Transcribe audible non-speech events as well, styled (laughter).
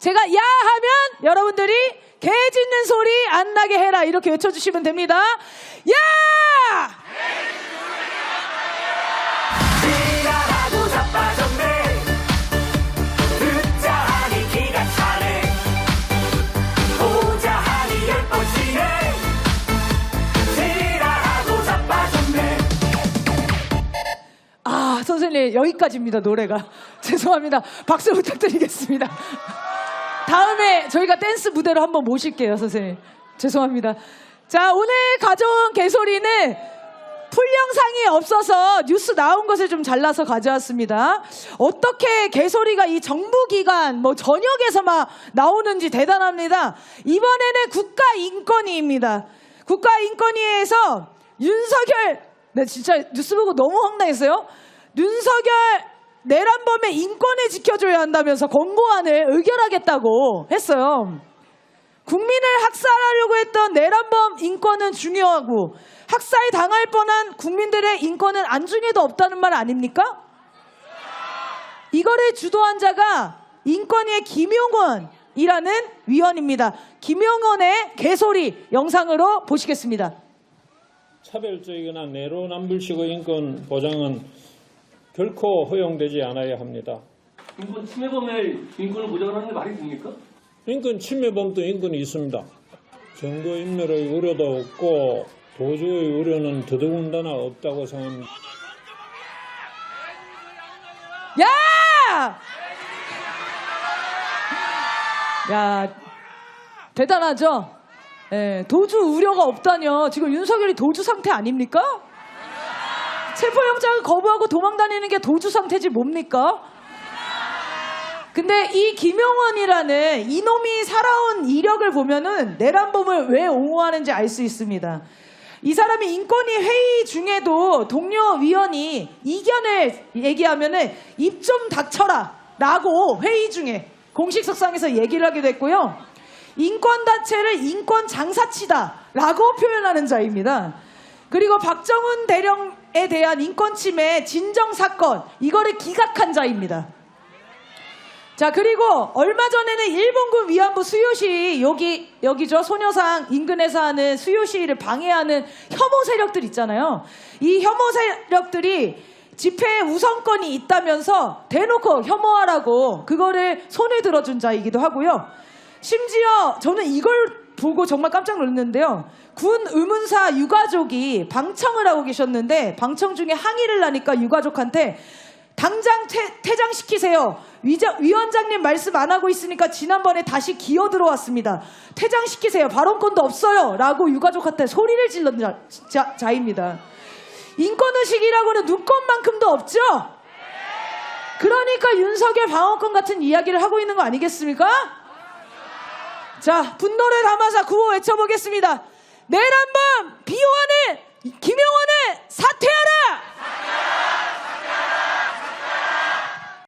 제가 야 하면 여러분들이 개 짖는 소리 안 나게 해라 이렇게 외쳐주시면 됩니다. 야! 아 선생님 여기까지입니다 노래가 (laughs) 죄송합니다 박수 부탁드리겠습니다 다음에 저희가 댄스 무대로 한번 모실게요 선생님. 죄송합니다. 자 오늘 가져온 개소리는 풀 영상이 없어서 뉴스 나온 것을 좀 잘라서 가져왔습니다. 어떻게 개소리가 이 정부기관 뭐 전역에서 막 나오는지 대단합니다. 이번에는 국가인권위입니다. 국가인권위에서 윤석열 나 진짜 뉴스 보고 너무 황당했어요. 윤석열 내란범의 인권을 지켜줘야 한다면서 권고안을 의결하겠다고 했어요. 국민을 학살하려고 했던 내란범 인권은 중요하고 학살 당할 뻔한 국민들의 인권은 안중에도 없다는 말 아닙니까? 이거를 주도한 자가 인권위의 김용원이라는 위원입니다. 김용원의 개소리 영상으로 보시겠습니다. 차별적이거나 내로남불식의 인권 보장은 결코 허용되지 않아야 합니다. 인권 침해범의 인권을 보장하는 게 말이 됩니까? 인권 침해범도 인권이 있습니다. 증거인멸의 우려도 없고 도주의 우려는 더더군다나 없다고 생각합니다. 야! 야, 대단하죠? 예, 도주 우려가 없다뇨. 지금 윤석열이 도주 상태 아닙니까? 체포영장을 거부하고 도망 다니는 게 도주 상태지 뭡니까? 근데 이 김용원이라는 이놈이 살아온 이력을 보면은 내란범을 왜 옹호하는지 알 수 있습니다. 이 사람이 인권위 회의 중에도 동료 위원이 이견을 얘기하면은 입 좀 닥쳐라 라고 회의 중에 공식 석상에서 얘기를 하게 됐고요. 인권단체를 인권 장사치다 라고 표현하는 자입니다. 그리고 박정훈 대령에 대한 인권 침해 진정 사건 이거를 기각한 자입니다. 자 그리고 얼마 전에는 일본군 위안부 수요시 여기 여기죠 소녀상 인근에서 하는 수요시를 방해하는 혐오 세력들 있잖아요. 이 혐오 세력들이 집회에 우선권이 있다면서 대놓고 혐오하라고 그거를 손에 들어준 자이기도 하고요. 심지어 저는 이걸 보고 정말 깜짝 놀랐는데요. 군 의문사 유가족이 방청을 하고 계셨는데 방청 중에 항의를 하니까 유가족한테 당장 퇴, 퇴장시키세요. 위자, 위원장님 말씀 안 하고 있으니까 지난번에 다시 기어 들어왔습니다. 퇴장시키세요. 발언권도 없어요. 라고 유가족한테 소리를 질렀 자, 자, 자입니다. 인권의식이라고는 눈꽃만큼도 없죠? 그러니까 윤석열 방어권 같은 이야기를 하고 있는 거 아니겠습니까? 자, 분노를 담아서 구호 외쳐보겠습니다. 내란범 비호하는